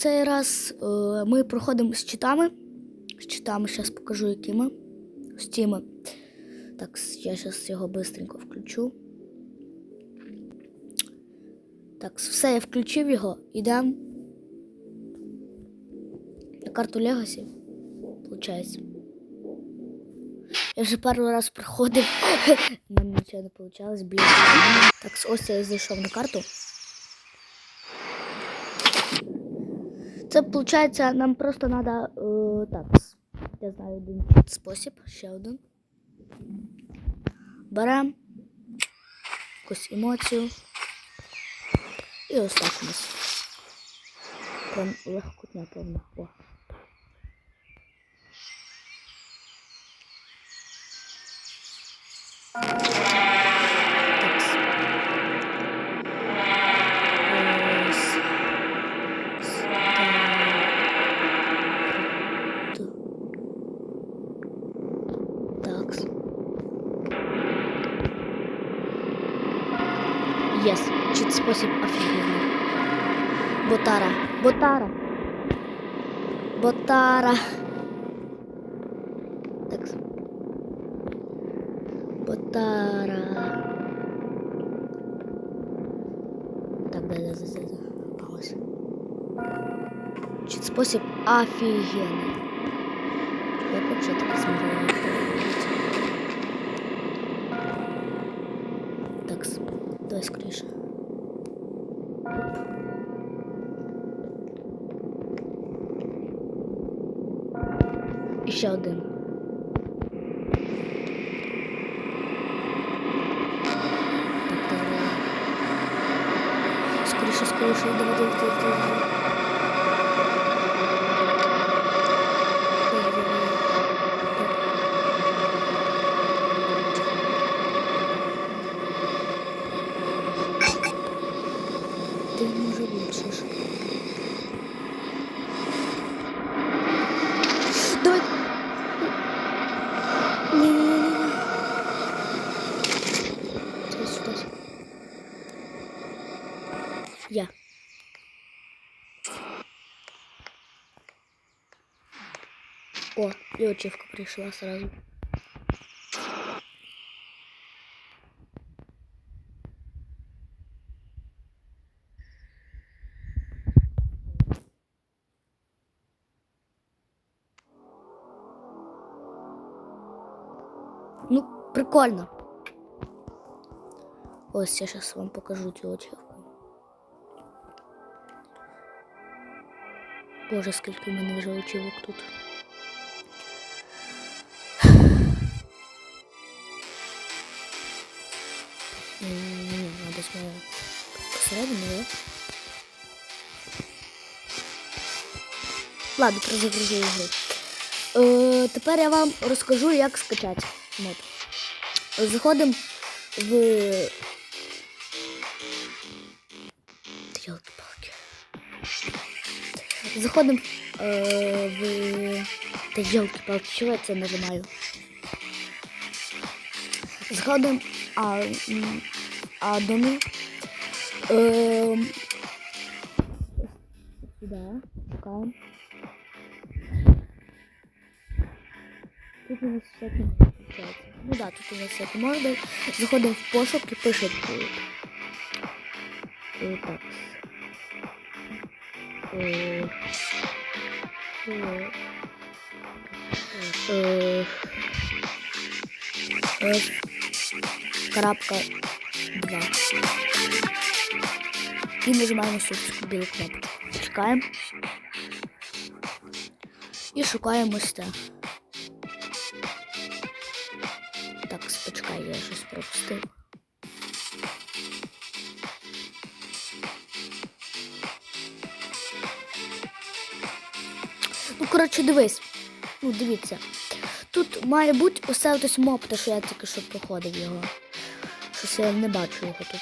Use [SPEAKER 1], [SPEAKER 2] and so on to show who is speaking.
[SPEAKER 1] цей раз е, ми проходимо з читами. З читами, зараз покажу, якими. З тими. Так, я зараз його швидко включу. Так, все, я включив його. Ідемо на карту Легасі. Получається. Я вже перший раз приходив. У мене нічого не вийшло. Так, ось я зайшов на карту. Це виходить, нам просто треба. Е, так, я знаю один спосіб, ще один. Беремо якусь емоцію. І ось так у нас. Прям легкотня повна. О. Єс, чит спосіб офігенний. Ботара. Ботара. Ботара. Так. Ботара. Так, да, да, да, да, да. Пауза. Чит спосіб офігенний. Я вообще так змогла давай скоріше. Оп. І ще один. Так, давай. Скоріше, скоріше, давай, давай, давай, давай. Я. О, и пришла сразу. Ну, прикольно. Ось я сейчас вам покажу цю Боже, скільки в мене вже очівок тут. Надо смело посередині, да? Ладно, перезагружу його. Е, тепер я вам розкажу, як скачати мод. Заходимо в. Заходимо е, в. Та йолки-палки, чого я це нажимаю? Заходимо а, аддони. Ем, сюди, шукаємо. Тут у нас всякі. Ну да, тут у нас всякі можна. Заходимо в пошук і пишемо. е, Так. Е, F крапка 2. І нажимаємо цю білу кнопку. Чекаємо. І шукаємо ось. Так, почекай, я щось пропустив. Ну, коротше, дивись. Ну, дивіться. Тут має бути усе ось моп, те, що я тільки що проходив його. Щось я не бачу його тут.